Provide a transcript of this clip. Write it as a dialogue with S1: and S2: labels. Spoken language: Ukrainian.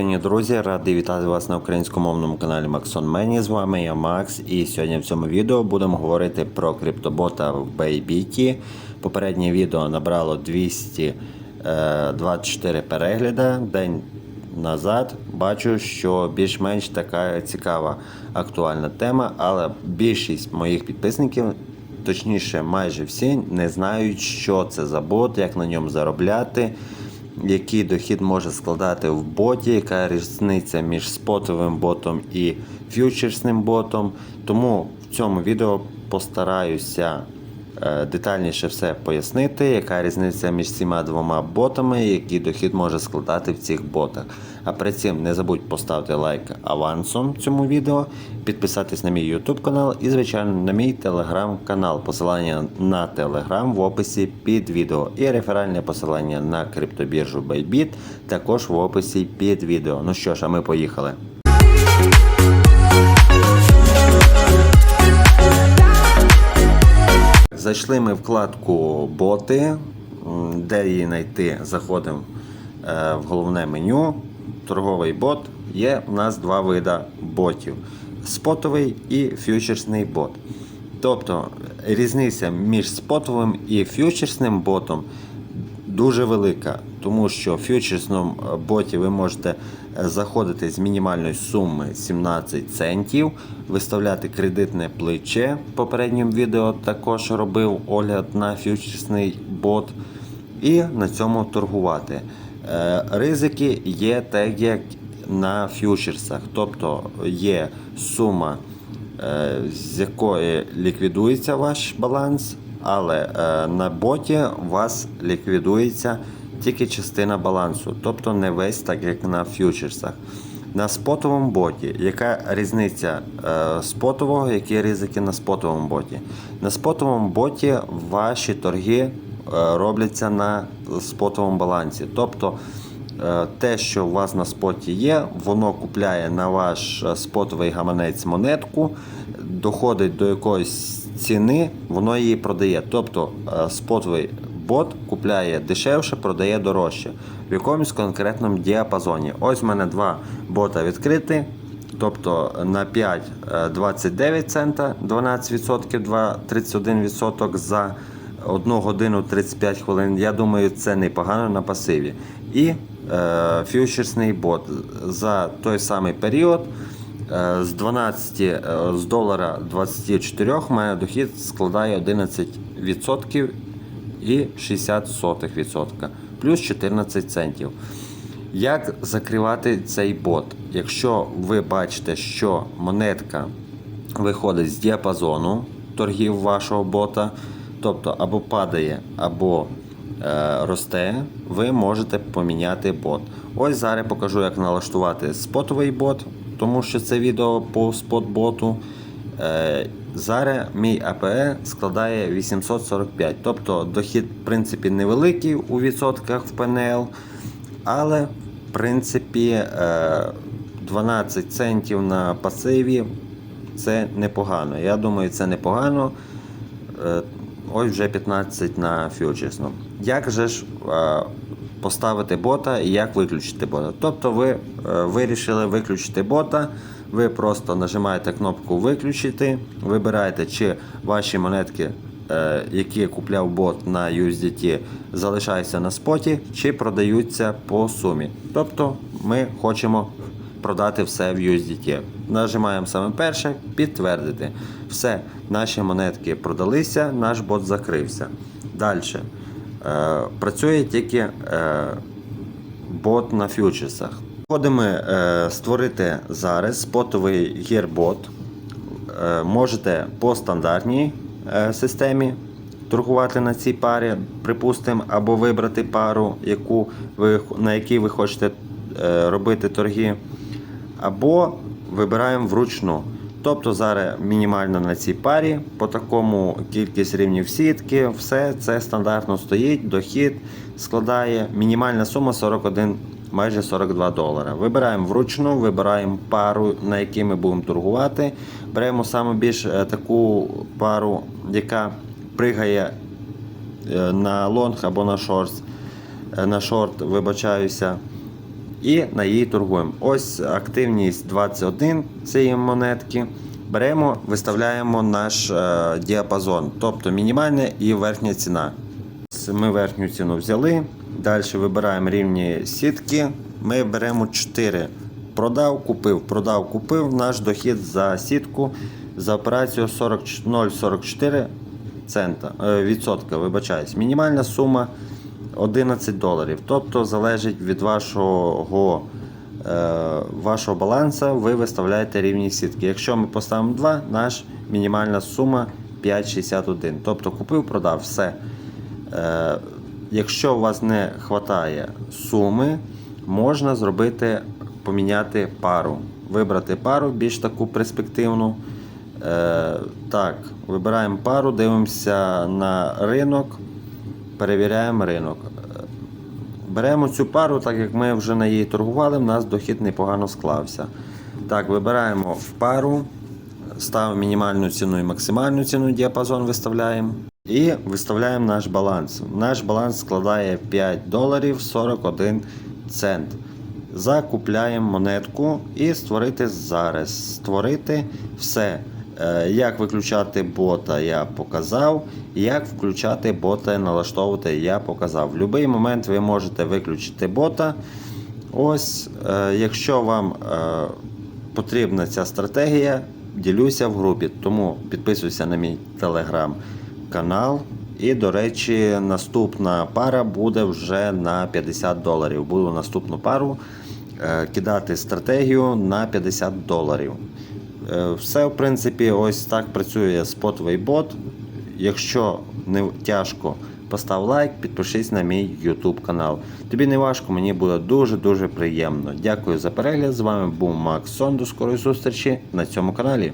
S1: Друзі, радий вітати вас на українськомовному каналі Maxon Many. З вами я Макс, і сьогодні в цьому відео будемо говорити про криптобота в Bybit. Попереднє відео набрало 224 перегляди. День назад бачу, що більш-менш така цікава актуальна тема, але більшість моїх підписників, точніше, майже всі, не знають, що це за бот, як на ньому заробляти який дохід може складати в боті, яка різниця між спотовим ботом і фьючерсним ботом. Тому в цьому відео постараюся детальніше все пояснити, яка різниця між цими двома ботами, який дохід може складати в цих ботах. А при цим не забудь поставити лайк авансом цьому відео, підписатись на мій YouTube канал і, звичайно, на мій телеграм канал. Посилання на телеграм в описі під відео. І реферальне посилання на криптобіржу Bybit також в описі під відео. Ну що ж, а ми поїхали. Зайшли ми в вкладку боти, де її знайти, заходимо е, в головне меню. Торговий бот. Є у нас два види ботів: спотовий і фьючерсний бот. Тобто різниця між спотовим і фьючерсним ботом дуже велика, тому що в фьючерсному боті ви можете заходити з мінімальної суми 17 центів, виставляти кредитне плече. В попередньому відео також робив огляд на фьючерсний бот і на цьому торгувати. Е, Ризики є так, як на фьючерсах, тобто є сума е, з якої ліквідується ваш баланс, але е, на боті у вас ліквідується тільки частина балансу, тобто не весь так, як на фьючерсах. На спотовому боті, яка різниця е, спотового, які ризики на спотовому боті? На спотовому боті ваші торги е, робляться на спотовому балансі. Тобто Е, те, що у вас на споті є, воно купляє на ваш е, спотовий гаманець монетку, доходить до якоїсь ціни, воно її продає. Тобто е, спотовий бот купляє дешевше, продає дорожче в якомусь конкретному діапазоні. Ось в мене два бота відкриті. Тобто на 5 е, 29 цента, 12%, 2, 31% за 1 годину 35 хвилин. Я думаю, це непогано на пасиві. І е, фьючерсний бот за той самий період е, з 12 е, з долара 24 в мене дохід складає 11% і 60 сотих відсотка, плюс 14 центів. Як закривати цей бот? Якщо ви бачите, що монетка виходить з діапазону торгів вашого бота, тобто або падає, або е, росте, ви можете поміняти бот. Ось зараз покажу, як налаштувати спотовий бот, тому що це відео по спот-боту. Е, Зараз мій АПЕ складає 845, тобто дохід в принципі невеликий у відсотках в ПНЛ, але в принципі е, 12 центів на пасиві це непогано. Я думаю, це непогано. Е, Ось вже 15 на фьючерсному. Як же ж е, поставити бота і як виключити бота? Тобто ви е, вирішили виключити бота, ви просто нажимаєте кнопку Виключити, вибираєте, чи ваші монетки, е, які купляв бот на USDT, залишаються на споті, чи продаються по сумі. Тобто ми хочемо продати все в USDT. Нажимаємо саме перше, підтвердити. Все, наші монетки продалися, наш бот закрився. Далі. Е, працює тільки е, бот на фьючерсах. Входимо е, створити зараз спотовий гірбот. Е, можете по стандартній е, системі торгувати на цій парі, припустимо, або вибрати пару, яку ви, на якій ви хочете робити торги або вибираємо вручну. Тобто зараз мінімально на цій парі, по такому кількість рівнів сітки, все це стандартно стоїть, дохід складає мінімальна сума 41, майже 42 долара. Вибираємо вручну, вибираємо пару, на якій ми будемо торгувати. Беремо саме більш е, таку пару, яка пригає е, на лонг або на шорт. Е, На шорт, вибачаюся. і на її торгуємо. Ось активність 21 цієї монетки. Беремо, виставляємо наш діапазон, тобто мінімальна і верхня ціна. Ми верхню ціну взяли. Далі вибираємо рівні сітки. Ми беремо 4. Продав, купив, продав, купив. Наш дохід за сітку за операцію 40 0,44 цента, е, відсотка. Вибачаюсь. Мінімальна сума 11 доларів. Тобто залежить від вашого, е, вашого балансу, ви виставляєте рівні сітки. Якщо ми поставимо 2, наш мінімальна сума 5,61. Тобто купив, продав, все. Е, якщо у вас не вистачає суми, можна зробити, поміняти пару. Вибрати пару більш таку перспективну. Е, так, вибираємо пару, дивимося на ринок, перевіряємо ринок. Е, Беремо цю пару, так як ми вже на її торгували, в нас дохід непогано склався. Так, вибираємо пару, ставимо мінімальну ціну і максимальну ціну, діапазон виставляємо. І виставляємо наш баланс. Наш баланс складає 5 доларів 41 цент. Закупляємо монетку і створити зараз. Створити все. Е, Як виключати бота, я показав. Як включати бота налаштовувати, я показав. В будь-який момент ви можете виключити бота. Ось, е, якщо вам е, потрібна ця стратегія, ділюся в групі. Тому підписуйся на мій телеграм-канал. І, до речі, наступна пара буде вже на 50 доларів. Буду наступну пару е, кидати стратегію на 50 доларів. Е, Все, в принципі, ось так працює спотовий бот. Якщо не тяжко, постав лайк, підпишись на мій YouTube канал. Тобі не важко, мені буде дуже-дуже приємно. Дякую за перегляд. З вами був Макс Сон. До скорої зустрічі на цьому каналі.